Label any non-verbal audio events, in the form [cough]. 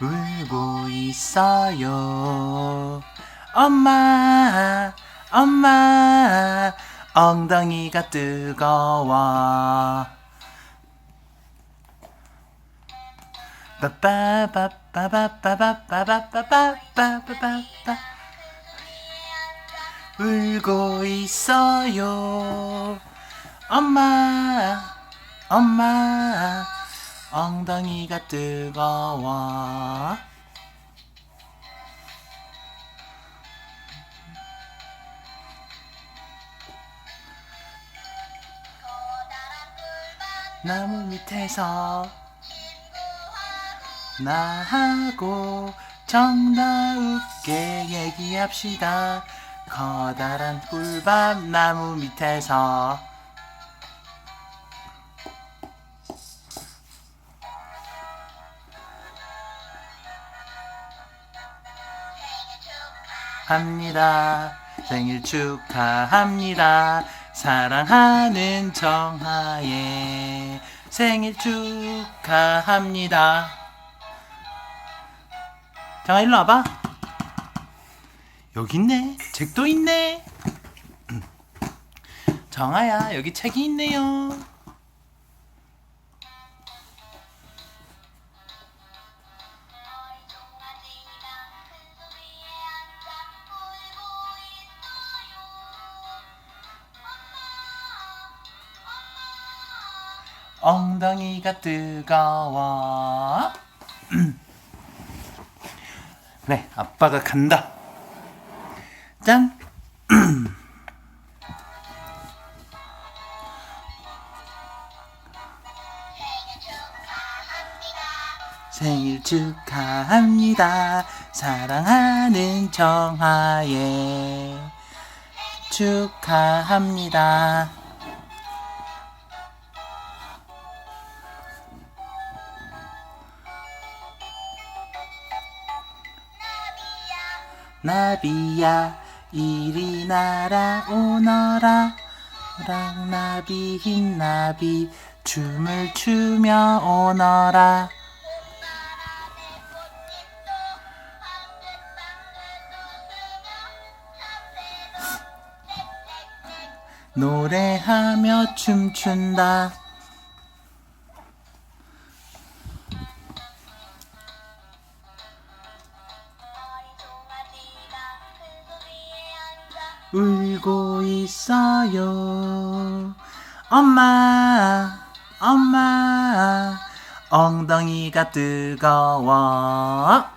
울고 있어요. 엄마, 엄마, 엉덩이가 뜨거워. 빠빠바빠바빠바빠바빠바빠바빠 울고 있어요. 엄마, 엄마, 엉덩이가 뜨거워. 나무 밑에서 나하고 정다웃게 얘기합시다. 커다란 꿀밥 나무 밑에서 합니다. 생일 축하합니다. 사랑하는 정하의 생일 축하합니다. 정아 일로 와봐. 여기 있네. 책도 있네. 정아야 여기 책이 있네요. 엉덩이가 뜨거워. [clears throat] 네, 아빠가 간다. 짠. [clears throat] 생일 축하합니다. 사랑하는 정하예. 축하합니다. 나비야 이리 날아오너라. 랑나비 흰나비 춤을 추며 오너라. 노래하며 춤춘다 울고 있어요. 엄마, 엄마, 엉덩이가 뜨거워.